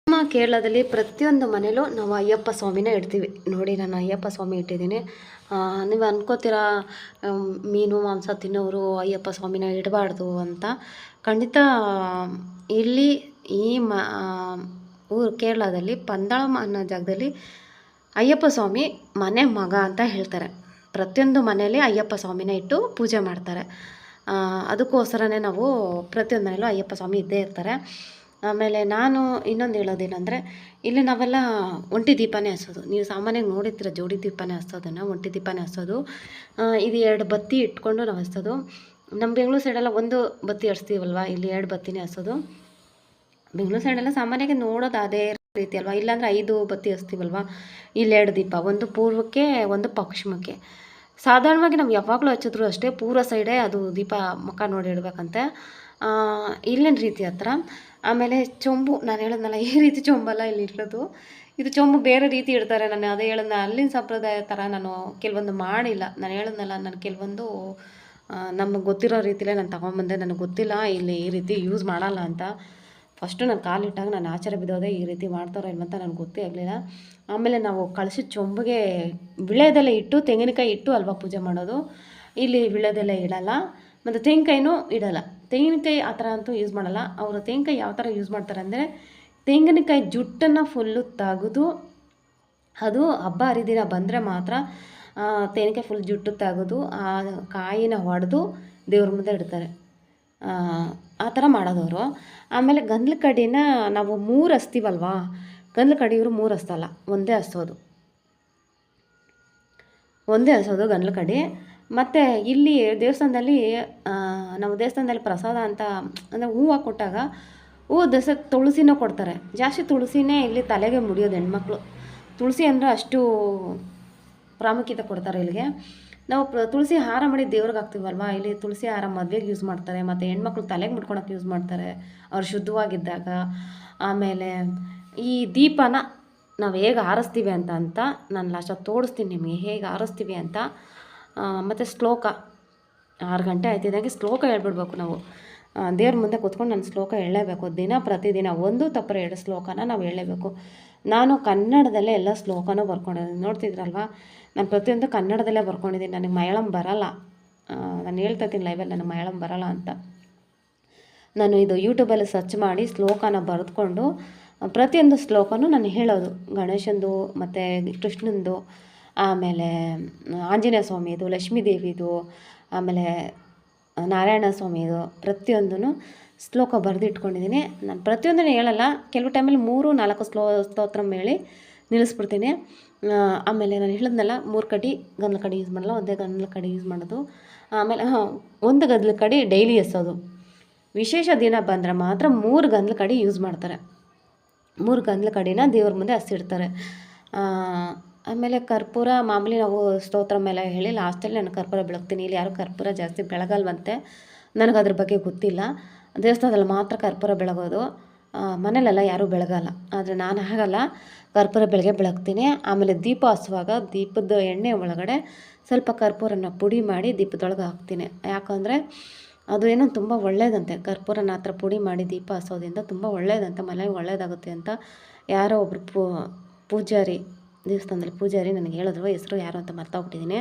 ನಮ್ಮ ಕೇರಳದಲ್ಲಿ ಪ್ರತಿಯೊಂದು ಮನೇಲೂ ನಾವು ಅಯ್ಯಪ್ಪ ಸ್ವಾಮಿನ ಇಡ್ತೀವಿ. ನೋಡಿ ನಾನು ಅಯ್ಯಪ್ಪ ಸ್ವಾಮಿ ಇಟ್ಟಿದ್ದೀನಿ. ನೀವು ಅನ್ಕೋತೀರಾ ಮೀನು ಮಾಂಸ ತಿನ್ನೋರು ಅಯ್ಯಪ್ಪ ಸ್ವಾಮಿನ ಇಡಬಾರ್ದು ಅಂತ ಖಂಡಿತ ಇಲ್ಲಿ ಈ ಮ ಊರು ಕೇರಳದಲ್ಲಿ ಪಂದಳಂ ಅನ್ನೋ ಜಾಗದಲ್ಲಿ ಅಯ್ಯಪ್ಪ ಸ್ವಾಮಿ ಮನೆ ಮಗ ಅಂತ ಹೇಳ್ತಾರೆ. ಪ್ರತಿಯೊಂದು ಮನೆಯಲ್ಲಿ ಅಯ್ಯಪ್ಪ ಸ್ವಾಮಿನ ಇಟ್ಟು ಪೂಜೆ ಮಾಡ್ತಾರೆ. ಅದಕ್ಕೋಸ್ಕರನೇ ನಾವು ಪ್ರತಿಯೊಂದು ಮನೇಲೂ ಅಯ್ಯಪ್ಪ ಸ್ವಾಮಿ ಇದ್ದೇ ಇರ್ತಾರೆ. ಆಮೇಲೆ ನಾನು ಇನ್ನೊಂದು ಹೇಳೋದೇನಂದರೆ, ಇಲ್ಲಿ ನಾವೆಲ್ಲ ಒಂಟಿ ದೀಪನೇ ಹಸೋದು ನೀವು ಸಾಮಾನ್ಯವಾಗಿ ನೋಡಿರ್ತೀರ ಜೋಡಿ ದೀಪನೇ ಹಚ್ಚೋದನ್ನು, ಒಂಟಿ ದೀಪನೇ ಹಸೋದು ಇದು ಎರಡು ಬತ್ತಿ ಇಟ್ಕೊಂಡು ನಾವು ಹಚ್ಚೋದು. ನಮ್ಮ ಬೆಂಗಳೂರು ಸೈಡೆಲ್ಲ ಒಂದು ಬತ್ತಿ ಹಚ್ತೀವಲ್ವ, ಇಲ್ಲಿ ಎರಡು ಬತ್ತಿನೇ ಹಚ್ಚೋದು. ಬೆಂಗಳೂರು ಸೈಡೆಲ್ಲ ಸಾಮಾನ್ಯವಾಗಿ ನೋಡೋದು ಅದೇ ರೀತಿ ಅಲ್ವಾ? ಇಲ್ಲಾಂದರೆ ಐದು ಬತ್ತಿ ಹಚ್ತೀವಲ್ವಾ? ಇಲ್ಲಿ ಎರಡು ದೀಪ, ಒಂದು ಪೂರ್ವಕ್ಕೆ, ಒಂದು ಪಶ್ಚಿಮಕ್ಕೆ ಸಾಧಾರಣವಾಗಿ ನಾವು ಯಾವಾಗಲೂ ಹಚ್ಚಿದ್ರು ಅಷ್ಟೇ ಪೂರ್ವ ಸೈಡೇ ಅದು ದೀಪ ಮುಖ ನೋಡಿ ಇಡಬೇಕಂತೆ ಇಲ್ಲಿನ ರೀತಿ ಹತ್ರ? ಆಮೇಲೆ ಚೊಂಬು, ನಾನು ಹೇಳಿದ್ನಲ್ಲ, ಈ ರೀತಿ ಚೊಂಬಲ್ಲ ಇಲ್ಲಿ ಇರೋದು. ಇದು ಚೊಂಬು ಬೇರೆ ರೀತಿ ಇಡ್ತಾರೆ. ನಾನು ಅದೇ ಹೇಳೋದ್ನ, ಅಲ್ಲಿನ ಸಂಪ್ರದಾಯ ಥರ ನಾನು ಕೆಲವೊಂದು ಮಾಡಿಲ್ಲ. ನಾನು ಹೇಳಿದ್ನಲ್ಲ, ನಾನು ಕೆಲವೊಂದು ನಮಗೆ ಗೊತ್ತಿರೋ ರೀತಿಲೇ ನಾನು ತೊಗೊಂಬಂದೆ. ನನಗೆ ಗೊತ್ತಿಲ್ಲ, ಇಲ್ಲಿ ಈ ರೀತಿ ಯೂಸ್ ಮಾಡಲ್ಲ ಅಂತ. ಫಸ್ಟು ನಾನು ಕಾಲಿಟ್ಟಾಗ ನಾನು ಆಚಾರ ಬಿದ್ದೋದೆ ಈ ರೀತಿ ಮಾಡ್ತಾರೋ ಅಂತ ನನಗೆ ಗೊತ್ತೇ ಆಗಲಿಲ್ಲ. ಆಮೇಲೆ ನಾವು ಕಳಿಸಿದ ಚೊಂಬಿಗೆ ವಿಳೆದೆಲೆ ಇಟ್ಟು ತೆಂಗಿನಕಾಯಿ ಇಟ್ಟು ಅಲ್ವಾ ಪೂಜೆ ಮಾಡೋದು. ಇಲ್ಲಿ ವಿಳೆದೆಲೆ ಇಡಲ್ಲ, ಮತ್ತು ತೆಂಗಿನಕಾಯಿನೂ ಇಡಲ್ಲ. ತೆಂಗಿನಕಾಯಿ ಆ ಥರ ಅಂತೂ ಯೂಸ್ ಮಾಡಲ್ಲ. ಅವರು ತೆಂಗಿನಕಾಯಿ ಯಾವ ಥರ ಯೂಸ್ ಮಾಡ್ತಾರೆ ಅಂದರೆ ತೆಂಗಿನಕಾಯಿ ಜುಟ್ಟನ್ನು ಫುಲ್ಲು ತೆಗೆದು, ಅದು ಹಬ್ಬ ಹರಿದಿನ ಬಂದರೆ ಮಾತ್ರ ತೆಂಗಿನಕಾಯಿ ಫುಲ್ ಜುಟ್ಟು ತೆಗೆದು, ಆ, ಕಾಯಿನ ಹೊಡೆದು ದೇವ್ರ ಮುಂದೆ ಇಡ್ತಾರೆ. ಆ, ಥರ ಮಾಡೋದವರು. ಆಮೇಲೆ ಗಂಧದ ಕಡಿನ ನಾವು ಮೂರು ಹಸ್ತೀವಲ್ವಾ? ಗಂಧದ ಕಡ್ಡಿ ಇವರು ಮೂರು ಹಸ್ತಲ್ಲ ಒಂದೇ ಹಸೋದು ಒಂದೇ ಹಸೋದು ಗಂಧದ ಕಡ್ಡಿ ಮತ್ತು ಇಲ್ಲಿ ದೇವಸ್ಥಾನದಲ್ಲಿ ನಾವು ದೇವಸ್ಥಾನದಲ್ಲಿ ಪ್ರಸಾದ ಅಂತ ಅಂದರೆ ಹೂವು ಕೊಟ್ಟಾಗ ಹೂವು ದಸ ತುಳಸಿನೂ ಕೊಡ್ತಾರೆ. ಜಾಸ್ತಿ ತುಳಸಿನೇ ಇಲ್ಲಿ ತಲೆಗೆ ಮುಡಿಯೋದು ಹೆಣ್ಮಕ್ಳು. ತುಳಸಿ ಅಂದರೆ ಅಷ್ಟು ಪ್ರಾಮುಖ್ಯತೆ ಕೊಡ್ತಾರೆ ಇಲ್ಲಿಗೆ. ನಾವು ತುಳಸಿ ಹಾರ ಮಾಡಿ ದೇವ್ರಿಗೆ ಹಾಕ್ತೀವಲ್ವಾ? ಇಲ್ಲಿ ತುಳಸಿ ಹಾರ ಮದುವೆಗೆ ಯೂಸ್ ಮಾಡ್ತಾರೆ, ಮತ್ತು ಹೆಣ್ಮಕ್ಳು ತಲೆಗೆ ಮುಟ್ಕೊಳಕ್ಕೆ ಯೂಸ್ ಮಾಡ್ತಾರೆ, ಅವ್ರು ಶುದ್ಧವಾಗಿದ್ದಾಗ. ಆಮೇಲೆ ಈ ದೀಪನ ನಾವು ಹೇಗೆ ಆರಿಸ್ತೀವಿ ಅಂತ ಅಂತ ನಾನು ಲಾಸ್ಟಾಗಿ ತೋರಿಸ್ತೀನಿ ನಿಮಗೆ, ಹೇಗೆ ಆರಿಸ್ತೀವಿ ಅಂತ. ಮತ್ತು ಶ್ಲೋಕ, ಆರು ಗಂಟೆ ಆಯ್ತಿದ್ದಾಗೆ ಶ್ಲೋಕ ಹೇಳ್ಬಿಡ್ಬೇಕು ನಾವು. ದೇವ್ರ ಮುಂದೆ ಕೂತ್ಕೊಂಡು ನಾನು ಶ್ಲೋಕ ಹೇಳಲೇಬೇಕು. ದಿನ ಪ್ರತಿದಿನ ಒಂದು ತಪ್ಪರ ಎರಡು ಶ್ಲೋಕನ ನಾವು ಹೇಳಲೇಬೇಕು. ನಾನು ಕನ್ನಡದಲ್ಲೇ ಎಲ್ಲ ಶ್ಲೋಕನೂ ಬರ್ಕೊಂಡಿದ್ದೀನಿ ನೋಡ್ತಿದ್ರಲ್ವಾ? ನಾನು ಪ್ರತಿಯೊಂದು ಕನ್ನಡದಲ್ಲೇ ಬರ್ಕೊಂಡಿದ್ದೀನಿ. ನನಗೆ ಮಲಯಾಳಂ ಬರಲ್ಲ. ನಾನು ಹೇಳ್ತಾ ಇದ್ದೀನಿ ಲೈವಲ್ಲಿ ನನಗೆ ಮಲಯಾಳಂ ಬರಲ್ಲ ಅಂತ. ನಾನು ಇದು ಯೂಟ್ಯೂಬಲ್ಲಿ ಸರ್ಚ್ ಮಾಡಿ ಶ್ಲೋಕನ ಬರೆದುಕೊಂಡು, ಪ್ರತಿಯೊಂದು ಶ್ಲೋಕನೂ ನಾನು ಹೇಳೋದು. ಗಣೇಶಂದು, ಮತ್ತು ಕೃಷ್ಣಂದು, ಆಮೇಲೆ, ಆಂಜನೇಯ ಸ್ವಾಮಿದು, ಲಕ್ಷ್ಮೀ ದೇವಿದು, ಆಮೇಲೆ, ನಾರಾಯಣ ಸ್ವಾಮಿದು ಪ್ರತಿಯೊಂದೂ ಶ್ಲೋಕ ಬರೆದಿಟ್ಕೊಂಡಿದ್ದೀನಿ. ನಾನು ಪ್ರತಿಯೊಂದನ್ನು ಹೇಳಲ್ಲ. ಕೆಲವು ಟೈಮಲ್ಲಿ ಮೂರು ನಾಲ್ಕು ಸ್ಲೋ ಸ್ತೋತ್ರ ಹೇಳಿ ನಿಲ್ಲಿಸ್ಬಿಡ್ತೀನಿ. ಆಮೇಲೆ ನಾನು ಹೇಳಿದ್ನಲ್ಲ, ಮೂರು ಕಡೆ ಗಂಧಲ ಕಡೆ ಯೂಸ್ ಮಾಡಲ್ಲ, ಒಂದೇ ಗಂಧಲ ಕಡೆ ಯೂಸ್ ಮಾಡೋದು. ಆಮೇಲೆ, ಹಾಂ, ಒಂದು ಗದ್ಲ ಕಡೆ ಡೈಲಿ ಎಸೋದು. ವಿಶೇಷ ದಿನ ಬಂದರೆ ಮಾತ್ರ ಮೂರು ಗಂಧಲ ಕಡೆ ಯೂಸ್ ಮಾಡ್ತಾರೆ. ಮೂರು ಗಂಧಲ ಕಡೆನ ದೇವ್ರ ಮುಂದೆ ಹಸಿಡ್ತಾರೆ. ಆಮೇಲೆ ಕರ್ಪೂರ, ಮಾಮೂಲಿ ನಾವು ಸ್ತೋತ್ರ ಮೇಲೆ ಹೇಳಿ ಲಾಸ್ಟಲ್ಲಿ ನಾನು ಕರ್ಪೂರ ಬೆಳಗ್ತೀನಿ. ಇಲ್ಲಿ ಯಾರು ಕರ್ಪೂರ ಜಾಸ್ತಿ ಬೆಳಗಲ್ವಂತೆ ನನಗೆ ಅದ್ರ ಬಗ್ಗೆ ಗೊತ್ತಿಲ್ಲ. ದೇವಸ್ಥಾನದಲ್ಲಿ ಮಾತ್ರ ಕರ್ಪೂರ ಬೆಳಗೋದು. ಮನೇಲೆಲ್ಲ ಯಾರೂ ಬೆಳಗಲ್ಲ. ಆದರೆ ನಾನು ಹಾಗಲ್ಲ. ಕರ್ಪೂರ ಬೆಳಗ್ಗೆ ಬೆಳಗ್ತೀನಿ. ಆಮೇಲೆ ದೀಪ ಹಚ್ಚುವಾಗ ದೀಪದ ಎಣ್ಣೆ ಒಳಗಡೆ ಸ್ವಲ್ಪ ಕರ್ಪೂರನ ಪುಡಿ ಮಾಡಿ ದೀಪದೊಳಗೆ ಹಾಕ್ತೀನಿ. ಯಾಕಂದರೆ ಅದು ಏನೋ ತುಂಬ ಒಳ್ಳೆಯದಂತೆ ಕರ್ಪೂರನ ಹತ್ರ ಪುಡಿ ಮಾಡಿ ದೀಪ ಹಸೋದ್ರಿಂದ ತುಂಬ ಒಳ್ಳೆಯದಂತೆ ಮನೆಗೆ ಒಳ್ಳೆಯದಾಗುತ್ತೆ ಅಂತ ಯಾರೋ ಒಬ್ಬರು ಪೂಜಾರಿ, ದೇವಸ್ಥಾನದಲ್ಲಿ ಪೂಜಾರಿ ನನಗೆ ಹೇಳಿದ್ರು. ಹೆಸರು ಯಾರು ಅಂತ ಮರ್ತೋಗ್ಬಿಟ್ಟಿದ್ದೀನಿ.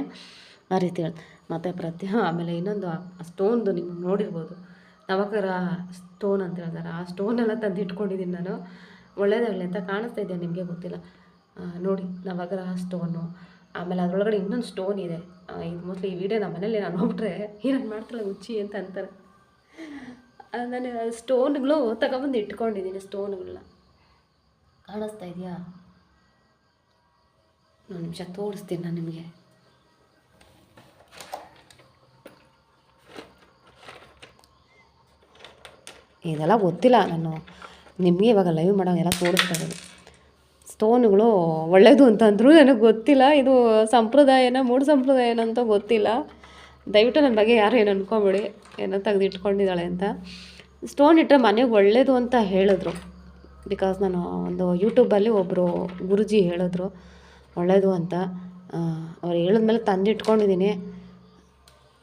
ಆ ರೀತಿ ಹೇಳಿ ಮತ್ತು ಪ್ರತಿ ಆಮೇಲೆ ಇನ್ನೊಂದು ಸ್ಟೋನ್ದು ನೀವು ನೋಡಿರ್ಬೋದು. ನವಕರ ಸ್ಟೋನ್ ಅಂತ ಹೇಳ್ತಾರೆ? ಆ ಸ್ಟೋನೆಲ್ಲ ತಂದು ಇಟ್ಕೊಂಡಿದ್ದೀನಿ ನಾನು. ಒಳ್ಳೇದಾಗಲಿ ಅಂತ ಕಾಣಿಸ್ತಾ ಇದೆಯಾ ನಿಮಗೆ ಗೊತ್ತಿಲ್ಲ. ನೋಡಿ, ನವಗ್ರಹ ಸ್ಟೋನು ಆಮೇಲೆ ಅದರೊಳಗಡೆ ಇನ್ನೊಂದು ಸ್ಟೋನ್ ಇದೆ. ಇದು ಮೋಸ್ಟ್ಲಿ ಈ ವಿಡಿಯೋ ನಮ್ಮ ಮನೇಲಿ ನಾನು ಹೋಗ್ಬಿಟ್ರೆ ಏನನ್ನು ಮಾಡ್ತಾಳೆ ಹುಚ್ಚಿ ಅಂತ ಅಂತಾರೆ. ನಾನು ಸ್ಟೋನ್ಗಳು ತಗೊಬಂದು ಇಟ್ಕೊಂಡಿದ್ದೀನಿ ಸ್ಟೋನ್ಗಳನ್ನ ಕಾಣಿಸ್ತಾ ಇದೆಯಾ? ಒಂದು ನಿಮಿಷ ತೋರಿಸ್ತೀನಿ ನಾನು ನಿಮಗೆ. ಇದೆಲ್ಲ ಗೊತ್ತಿಲ್ಲ ನಾನು. ನಿಮಗೆ ಇವಾಗ ಲೈವ್ ಮಾಡೋಂಗೆಲ್ಲ ತೋರಿಸ್ತಾ ಇರೋದು ಸ್ಟೋನ್ಗಳು ಒಳ್ಳೆಯದು ಅಂತಂದ್ರು ನನಗೆ ಗೊತ್ತಿಲ್ಲ. ಇದು ಸಂಪ್ರದಾಯನ ಮೂಢ ಸಂಪ್ರದಾಯನ ಅಂತ ಗೊತ್ತಿಲ್ಲ. ದಯವಿಟ್ಟು ನನ್ನ ಬಗ್ಗೆ ಯಾರು ಏನು ಅನ್ಕೊಬೇಡಿ. ಏನೋ ತೆಗೆದು ಇಟ್ಕೊಂಡಿದ್ದಾಳೆ ಅಂತ. ಸ್ಟೋನ್ ಇಟ್ಟರೆ ಮನೆಗೆ ಒಳ್ಳೆಯದು ಅಂತ ಹೇಳಿದ್ರು. ಬಿಕಾಸ್ ನಾನು ಒಂದು ಯೂಟ್ಯೂಬಲ್ಲಿ ಒಬ್ಬರು ಗುರುಜಿ ಹೇಳಿದ್ರು. ಒಳ್ಳೆಯದು ಅಂತ. ಅವ್ರು ಹೇಳಿದ್ಮೇಲೆ ತಂದಿಟ್ಕೊಂಡಿದ್ದೀನಿ.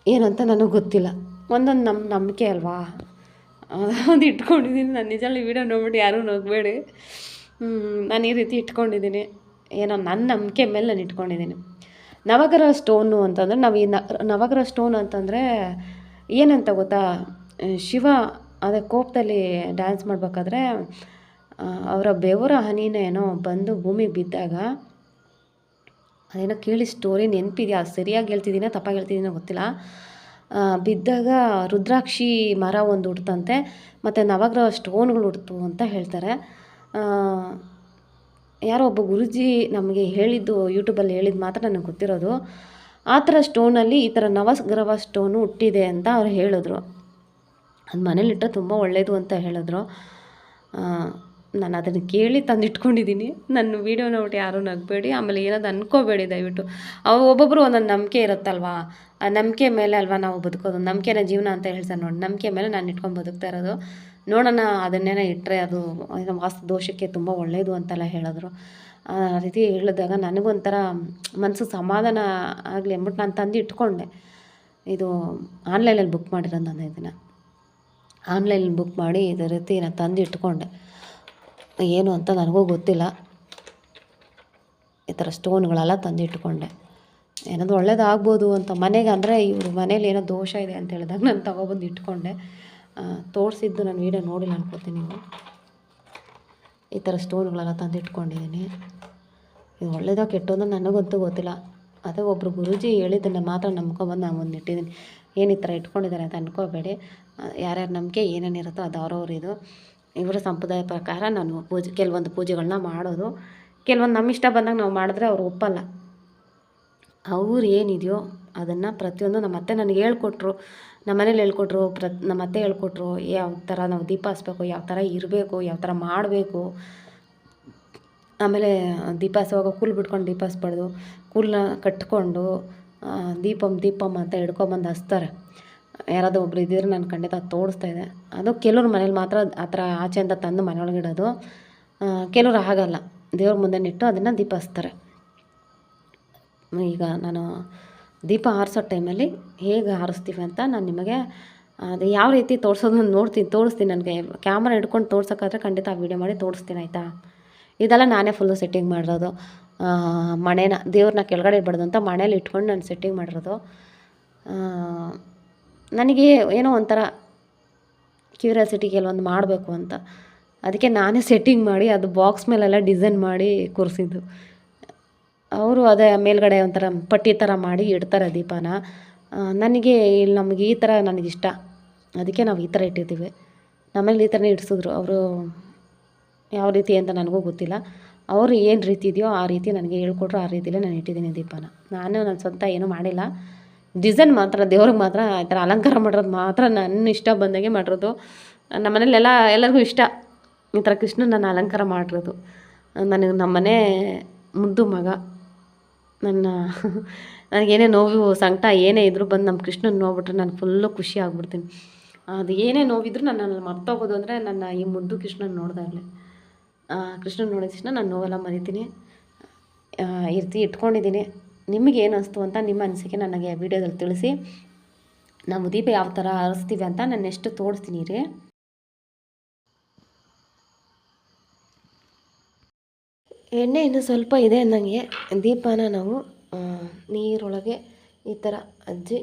ಏನಂತ ನನಗೆ ಗೊತ್ತಿಲ್ಲ. ಒಂದೊಂದು ನಮ್ಮ ನಂಬಿಕೆ ಅಲ್ವಾ? ಅದು ಇಟ್ಕೊಂಡಿದ್ದೀನಿ. ನಾನು ನಿಜಲ್ಲಿ ವೀಡಿಯೋ ನೋಡ್ಬಿಟ್ಟು ಯಾರೂ ನೋಡಬೇಡಿ. ನಾನು ಈ ರೀತಿ ಇಟ್ಕೊಂಡಿದ್ದೀನಿ. ಏನೋ ನನ್ನ ನಂಬಿಕೆ ಮೇಲೆ ನಾನು ಇಟ್ಕೊಂಡಿದ್ದೀನಿ. ನವಗ್ರಹ ಸ್ಟೋನು ಅಂತಂದರೆ ನಾವು ಈ ನವಗ್ರಹ ಸ್ಟೋನ್ ಅಂತಂದರೆ ಏನಂತ ಗೊತ್ತಾ? ಶಿವ ಅದೇ ಕೋಪದಲ್ಲಿ ಡ್ಯಾನ್ಸ್ ಮಾಡಬೇಕಾದ್ರೆ ಅವರ ಬೆವರ ಹನಿನ ಏನೋ ಬಂದು ಭೂಮಿಗೆ ಬಿದ್ದಾಗ ಅದೇನೋ ಕೇಳಿ ಸ್ಟೋರಿ ನೆನಪಿದೆಯಾ? ಸರಿಯಾಗಿ ಹೇಳ್ತಿದ್ದೀನೋ ತಪ್ಪಾಗಿ ಹೇಳ್ತಿದ್ದೀನೋ ಗೊತ್ತಿಲ್ಲ. ಬಿದ್ದಾಗ ರುದ್ರಾಕ್ಷಿ ಮರ ಒಂದು ಹುಡ್ತಂತೆ ಮತ್ತು ನವಗ್ರಹ ಸ್ಟೋನ್ಗಳು ಹುಡ್ತು ಅಂತ ಹೇಳ್ತಾರೆ. ಯಾರೋ ಒಬ್ಬ ಗುರೂಜಿ ನಮಗೆ ಹೇಳಿದ್ದು, ಯೂಟ್ಯೂಬಲ್ಲಿ ಹೇಳಿದ್ದು ಮಾತ್ರ ನನಗೆ ಗೊತ್ತಿರೋದು. ಆ ಥರ ಸ್ಟೋನಲ್ಲಿ ಈ ಥರ ನವಗ್ರಹ ಸ್ಟೋನು ಹುಟ್ಟಿದೆ ಅಂತ ಅವ್ರು ಹೇಳಿದ್ರು. ಅದು ಮನೇಲಿಟ್ಟರೆ ತುಂಬ ಒಳ್ಳೆಯದು ಅಂತ ಹೇಳಿದ್ರು. ನಾನು ಅದನ್ನು ಕೇಳಿ ತಂದಿಟ್ಕೊಂಡಿದ್ದೀನಿ. ನನ್ನ ವೀಡಿಯೋ ನೋಡಿ ಯಾರೂ ನಗಬೇಡಿ. ಆಮೇಲೆ ಏನಾದ್ರು ಅನ್ಕೋಬೇಡಿ ದಯವಿಟ್ಟು. ಅವು ಒಬ್ಬೊಬ್ಬರು ಒಂದೊಂದು ನಂಬಿಕೆ ಇರುತ್ತಲ್ವಾ? ಆ ನಂಬಿಕೆ ಮೇಲೆ ಅಲ್ವಾ ನಾವು ಬದುಕೋದು? ನಂಬಿಕೆನ ಜೀವನ ಅಂತ ಹೇಳ್ತಾರೆ ನೋಡಿ. ನಂಬಿಕೆ ಮೇಲೆ ನಾನು ಇಟ್ಕೊಂಡು ಬದುಕ್ತಾ ಇರೋದು. ನೋಡೋಣ ಅದನ್ನೇನೋ ಇಟ್ಟರೆ ಅದು ವಾಸ್ತು ದೋಷಕ್ಕೆ ತುಂಬ ಒಳ್ಳೆಯದು ಅಂತೆಲ್ಲ ಹೇಳಿದ್ರು. ಆ ರೀತಿ ಹೇಳಿದಾಗ ನನಗೊಂಥರ ಮನಸ್ಸು ಸಮಾಧಾನ ಆಗಲಿ ಅಂದ್ಬಿಟ್ಟು ನಾನು ತಂದು ಇಟ್ಕೊಂಡೆ ಇದು ಆನ್ಲೈನಲ್ಲಿ ಬುಕ್ ಮಾಡಿರೋದು ನಾನು ಇದನ್ನು. ಆನ್ಲೈನಲ್ಲಿ ಬುಕ್ ಮಾಡಿ ಇದೇ ರೀತಿ ನಾನು ತಂದು ಇಟ್ಕೊಂಡೆ ಏನು ಅಂತ ನನಗೂ ಗೊತ್ತಿಲ್ಲ. ಈ ಥರ ಸ್ಟೋನ್ಗಳೆಲ್ಲ ತಂದು ಇಟ್ಕೊಂಡೆ ಏನಾದರೂ ಒಳ್ಳೇದಾಗ್ಬೋದು ಅಂತ ಮನೆಗೆ ಅಂದರೆ ಇವ್ರ ಮನೇಲಿ ಏನೋ ದೋಷ ಇದೆ ಅಂತ ಹೇಳಿದಾಗ ನಾನು ತಗೊಬಂದು ಇಟ್ಕೊಂಡೆ. ತೋರಿಸಿದ್ದು ನಾನು ವೀಡಿಯೋ ನೋಡಿಲ್ಲ ಅನ್ಕೋತೀನಿ ನೀವು ಈ ಥರ ಸ್ಟೋನ್ಗಳೆಲ್ಲ ತಂದು ಇಟ್ಕೊಂಡಿದ್ದೀನಿ ಇದು ಒಳ್ಳೇದೋ ಕೆಟ್ಟೋದೋ ನನಗಂತೂ ಗೊತ್ತಿಲ್ಲ. ಅದೇ ಒಬ್ಬರು ಗುರುಜಿ ಹೇಳಿದ್ದನ್ನು ಮಾತ್ರ ನಂಬ್ಕೊಬಂದು ನಾನು ಒಂದು ಇಟ್ಟಿದ್ದೀನಿ. ಏನು ಈ ಥರ ಇಟ್ಕೊಂಡಿದ್ದಾರೆ ಅಂತ ಅನ್ಕೋಬೇಡಿ. ಯಾರ್ಯಾರ ನಂಬಿಕೆ ಏನೇನಿರುತ್ತೋ ಅದು ಅವ್ರವ್ರ ಇದು ಇವರ ಸಂಪ್ರದಾಯ ಪ್ರಕಾರ ನಾನು ಪೂಜೆ, ಕೆಲವೊಂದು ಪೂಜೆಗಳನ್ನ ಮಾಡೋದು. ಕೆಲವೊಂದು ನಮ್ಮ ಇಷ್ಟ ಬಂದಾಗ ನಾವು ಮಾಡಿದ್ರೆ ಅವ್ರು ಒಪ್ಪಲ್ಲ. ಅವ್ರು ಏನಿದೆಯೋ ಅದನ್ನು ಪ್ರತಿಯೊಂದು ನಮ್ಮ ಅತ್ತೆ ನನಗೆ ಹೇಳ್ಕೊಟ್ರು. ನಮ್ಮ ಮನೇಲಿ ಹೇಳ್ಕೊಟ್ರು, ಪ್ರ, ನಮ್ಮ ಅತ್ತೆ ಹೇಳ್ಕೊಟ್ರು, ಯಾವ ಥರ ನಾವು ದೀಪ ಹಚ್ಬೇಕು, ಯಾವ ಥರ ಇರಬೇಕು, ಯಾವ ಥರ ಮಾಡಬೇಕು. ಆಮೇಲೆ ದೀಪ ಹಸುವಾಗ ಕೂಲ್ ಬಿಟ್ಕೊಂಡು ದೀಪ ಹಸ್ಬಾರ್ದು ಕೂಲನ್ನ ಕಟ್ಕೊಂಡು ದೀಪಂ ದೀಪಂ ಅಂತ ಹಿಡ್ಕೊಂಬಂದು ಹಚ್ತಾರೆ. ಯಾರಾದರೂ ಒಬ್ರು ಇದ್ದಿದ್ರೆ ನಾನು ಖಂಡಿತ ಅದು ತೋರಿಸ್ತಾ ಇದೆ ಅದು ಕೆಲವ್ರ ಮನೇಲಿ ಮಾತ್ರ ಆ ಥರ ಆಚೆಯಿಂದ ತಂದು ಮನೆಯೊಳಗೆ ಇಡೋದು. ಕೆಲವ್ರು ಆಗಲ್ಲ ದೇವ್ರ ಮುಂದೆ ನಿಟ್ಟು ಅದನ್ನು ದೀಪ ಹಚ್ತಾರೆ ಈಗ ನಾನು ದೀಪ ಆರಿಸೋ ಟೈಮಲ್ಲಿ ಹೇಗೆ ಆರಿಸ್ತೀವಿ ಅಂತ ನಾನು ನಿಮಗೆ ಅದು ಯಾವ ರೀತಿ ತೋರಿಸೋದು ನೋಡ್ತೀನಿ ತೋರಿಸ್ತೀನಿ ನನಗೆ. ಕ್ಯಾಮ್ರಾ ಹಿಡ್ಕೊಂಡು ತೋರ್ಸೋಕ್ಕಾದ್ರೆ ಖಂಡಿತ ಆ ವಿಡಿಯೋ ಮಾಡಿ ತೋರಿಸ್ತೀನಿ, ಆಯಿತಾ? ಇದೆಲ್ಲ ನಾನೇ ಫುಲ್ಲು ಸೆಟ್ಟಿಂಗ್ ಮಾಡಿರೋದು. ಮಣೆನ ದೇವ್ರನ್ನ ಕೆಳಗಡೆ ಇಡಬಾರ್ದು ಅಂತ ಮಣೇಲಿ ಇಟ್ಕೊಂಡು ನಾನು ಸೆಟ್ಟಿಂಗ್ ಮಾಡಿರೋದು. ನನಗೆ ಏನೋ ಒಂಥರ ಕ್ಯೂರಿಯಾಸಿಟಿ ಕೆಲವೊಂದು ಮಾಡಬೇಕು ಅಂತ. ಅದಕ್ಕೆ ನಾನೇ ಸೆಟ್ಟಿಂಗ್ ಮಾಡಿ, ಅದು ಬಾಕ್ಸ್ ಮೇಲೆಲ್ಲ ಡಿಸೈನ್ ಮಾಡಿ ಕೂರಿಸಿದ್ದು. ಅವರು ಅದೇ ಮೇಲ್ಗಡೆ ಒಂಥರ ಪಟ್ಟಿ ಥರ ಮಾಡಿ ಇಡ್ತಾರೆ ದೀಪನ. ನನಗೆ ಇಲ್ಲಿ ನಮಗೆ ಈ ಥರ ನನಗಿಷ್ಟ. ಅದಕ್ಕೆ ನಾವು ಈ ಥರ ಇಟ್ಟಿದ್ದೀವಿ. ನಮ್ಮಲ್ಲಿ ಈ ಥರನೇ ಇಡಿಸಿದ್ರು. ಅವರು ಯಾವ ರೀತಿ ಅಂತ ನನಗೂ ಗೊತ್ತಿಲ್ಲ. ಅವರು ಏನು ರೀತಿ ಇದೆಯೋ ಆ ರೀತಿ ನನಗೆ ಹೇಳ್ಕೊಟ್ರು, ಆ ರೀತಿಯಲ್ಲೇ ನಾನು ಇಟ್ಟಿದ್ದೀನಿ ದೀಪನ. ನಾನು ನನ್ನ ಸ್ವಂತ ಏನೂ ಮಾಡಿಲ್ಲ. ಡಿಸೈನ್ ಮಾತ್ರ, ದೇವ್ರಿಗೆ ಮಾತ್ರ ಈ ಥರ ಅಲಂಕಾರ ಮಾಡಿರೋದು ಮಾತ್ರ ನನ್ನ ಇಷ್ಟ ಬಂದಾಗೆ ಮಾಡಿರೋದು. ನಮ್ಮ ಮನೇಲೆಲ್ಲ ಎಲ್ಲರಿಗೂ ಇಷ್ಟ. ಈ ಥರ ಕೃಷ್ಣನ ನಾನು ಅಲಂಕಾರ ಮಾಡಿರೋದು. ನನಗೆ ನಮ್ಮನೆ ಮುದ್ದು ಮಗ. ನನ್ನ ನನಗೇನೇ ನೋವು, ಸಂಕಟ ಏನೇ ಇದ್ದರೂ ಬಂದು ನಮ್ಮ ಕೃಷ್ಣನ ನೋಡ್ಬಿಟ್ರೆ ನಾನು ಫುಲ್ಲು ಖುಷಿ ಆಗ್ಬಿಡ್ತೀನಿ. ಅದು ಏನೇ ನೋವಿದ್ರು ನಾನು ಮರ್ತೋಗೋದು ಅಂದರೆ ನನ್ನ ಈ ಮುದ್ದು ಕೃಷ್ಣನ ನೋಡಿದಾಗಲೇ ಕೃಷ್ಣನ ನೋಡಿದ ತಕ್ಷಣ ನಾನು ನೋವೆಲ್ಲ ಮರಿತೀನಿ. ಇರ್ತಿ, ಇಟ್ಕೊಂಡಿದ್ದೀನಿ. ನಿಮಗೆ ಏನು ಅನಿಸ್ತು ಅಂತ ನಿಮ್ಮ ಅನಿಸಿಕೆ ನನಗೆ ವಿಡಿಯೋದಲ್ಲಿ ತಿಳಿಸಿ. ನಾವು ದೀಪ ಯಾವ ಥರ ಹರಿಸ್ತೀವಿ ಅಂತ ನಾನು ನೆಕ್ಸ್ಟ್ ತೋರಿಸ್ತೀನಿ ರೀ. ಎಣ್ಣೆ ಇನ್ನು ಸ್ವಲ್ಪ ಇದೆ ಅಂದಂಗೆ ದೀಪನ ನಾವು ನೀರೊಳಗೆ ಈ ಥರ ಅಜ್ಜಿ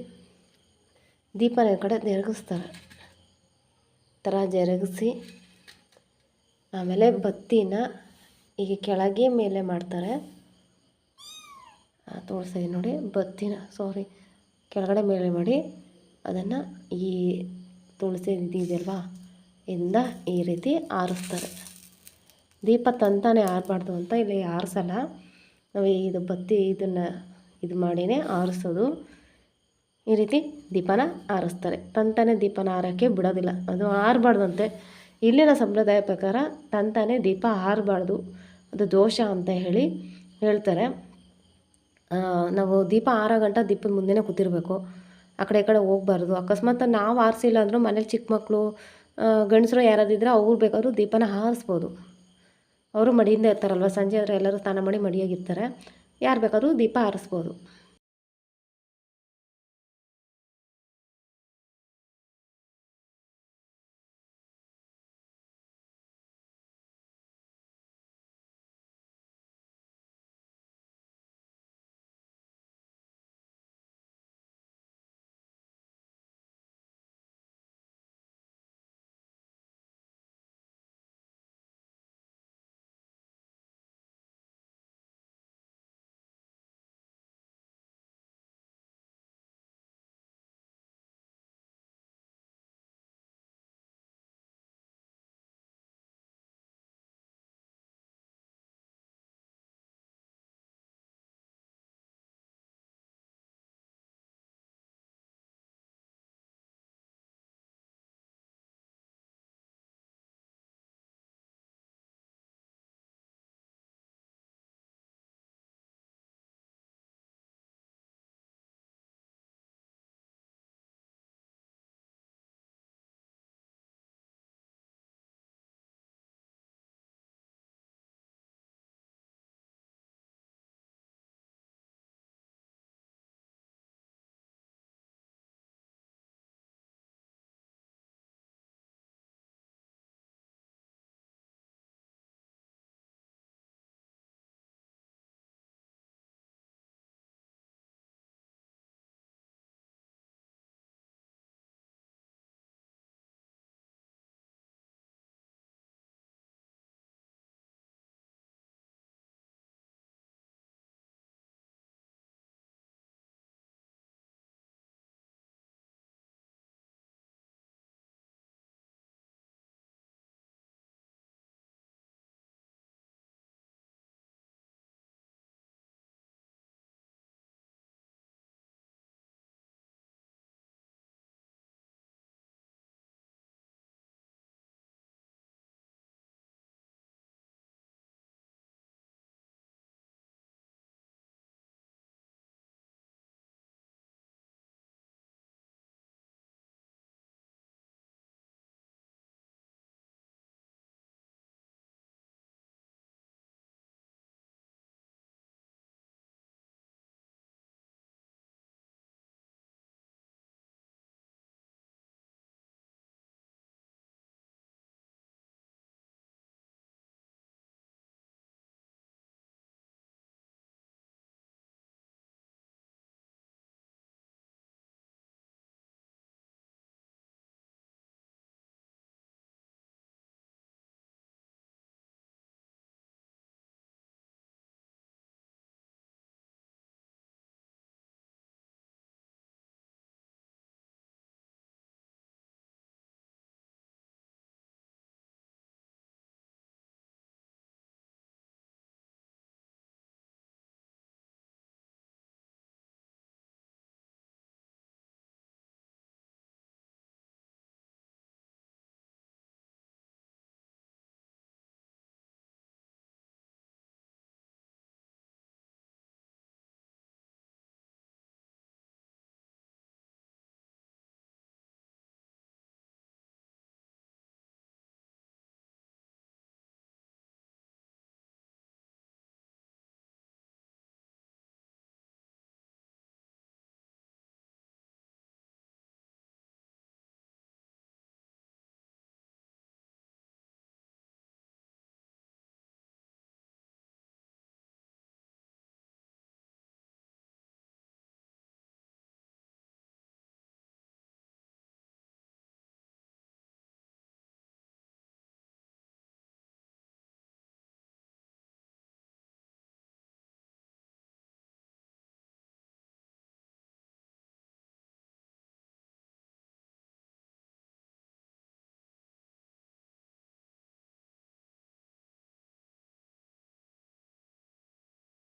ದೀಪನ ಕಡೆ ಜರಗಿಸ್ತಾರೆ. ಥರ ಜರುಗಿಸಿ ಆಮೇಲೆ ಬತ್ತಿನ ಈಗ ಕೆಳಗೆ ಮೇಲೆ ಮಾಡ್ತಾರೆ. ತೋರಿಸ್ತೀನಿ ನೋಡಿ, ಬತ್ತಿನ ಸಾರಿ ಕೆಳಗಡೆ ಮೇಲೆ ಮಾಡಿ ಅದನ್ನು ಈ ತುಳಸಿ ಇದು ಇದೆಯಲ್ವಾ, ಇಂದ ಈ ರೀತಿ ಆರಿಸ್ತಾರೆ. ದೀಪ ತಂತಾನೆ ಆರಬಾರ್ದು ಅಂತ ಇಲ್ಲಿ ಆರಿಸಲ್ಲ. ನಾವು ಇದು ಬತ್ತಿ ಇದನ್ನು ಇದು ಮಾಡಿನೇ ಆರಿಸೋದು. ಈ ರೀತಿ ದೀಪನ ಆರಿಸ್ತಾರೆ. ತಂತಾನೆ ದೀಪನ ಆರೋಕ್ಕೆ ಬಿಡೋದಿಲ್ಲ. ಅದು ಆರಬಾರ್ದಂತೆ. ಇಲ್ಲಿನ ಸಂಪ್ರದಾಯ ಪ್ರಕಾರ ತಂತಾನೆ ದೀಪ ಆರಬಾರ್ದು. ಅದು ದೋಷ ಅಂತ ಹೇಳಿ ಹೇಳ್ತಾರೆ. ನಾವು ದೀಪ ಆರೋ ಗಂಟ ದೀಪದ ಮುಂದೆನೇ ಕೂತಿರ್ಬೇಕು. ಆ ಕಡೆ ಈ ಕಡೆ ಹೋಗ್ಬಾರ್ದು. ಅಕಸ್ಮಾತ್ ನಾವು ಆರಿಸಿಲ್ಲ ಅಂದರೂ ಮನೇಲಿ ಚಿಕ್ಕ ಮಕ್ಕಳು ಗಂಡಸರು ಯಾರಾದಿದ್ರೆ ಅವ್ರು ಬೇಕಾದ್ರೂ ದೀಪನ ಆರಿಸ್ಬೋದು ಅವರು ಮಡಿಯಿಂದ ಇರ್ತಾರಲ್ವ ಸಂಜೆ ಆದರೆ ಎಲ್ಲರೂ ಸ್ನಾನ ಮಾಡಿ ಮಡಿಯಾಗಿರ್ತಾರೆ ಯಾರು ಬೇಕಾದ್ರೂ ದೀಪ ಆರಿಸ್ಬೋದು